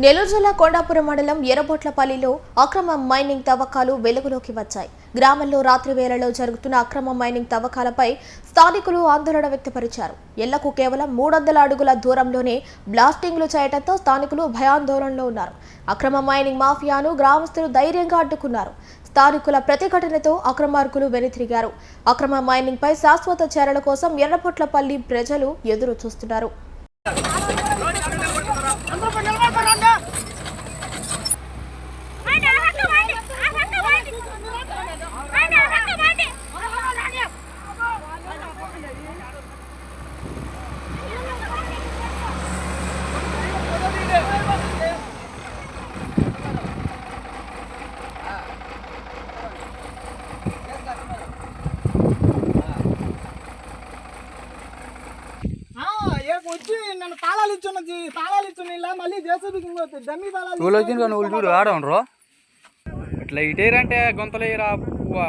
నెల్లూరు జిల్లా కొండాపురం మండలం ఎర్రబొట్లపల్లిలో అక్రమ మైనింగ్ తవ్వకాలు వెలుగులోకి వచ్చాయి. గ్రామంలో రాత్రి వేళలో జరుగుతున్న అక్రమ మైనింగ్ తవ్వకాలపై స్థానికులు ఆందోళన వ్యక్తపరిచారు. ఎల్లకు కేవలం మూడు వందల అడుగుల దూరంలోనే బ్లాస్టింగ్లు చేయడంతో స్థానికులు భయాందోళనలో ఉన్నారు. అక్రమ మైనింగ్ మాఫియాను గ్రామస్తులు ధైర్యంగా అడ్డుకున్నారు. స్థానికుల ప్రతిఘటనతో అక్రమార్కులు వెనుతిరిగారు. అక్రమ మైనింగ్ పై శాశ్వత చర్యల కోసం ఎర్రపొట్లపల్లి ప్రజలు ఎదురు చూస్తున్నారు వచ్చి నన్ను తాళాలు ఇచ్చున్నది తాళాలు ఇచ్చున్న ఇలా మళ్ళీ జేసీబీకి ఇంకో డమ్మీ తాళాలు నువ్వు వచ్చింది నువ్వు చూడు ఆడవనరు ఇట్లా ఇటేరంటే గొంతలు వేయరా పువ్వా.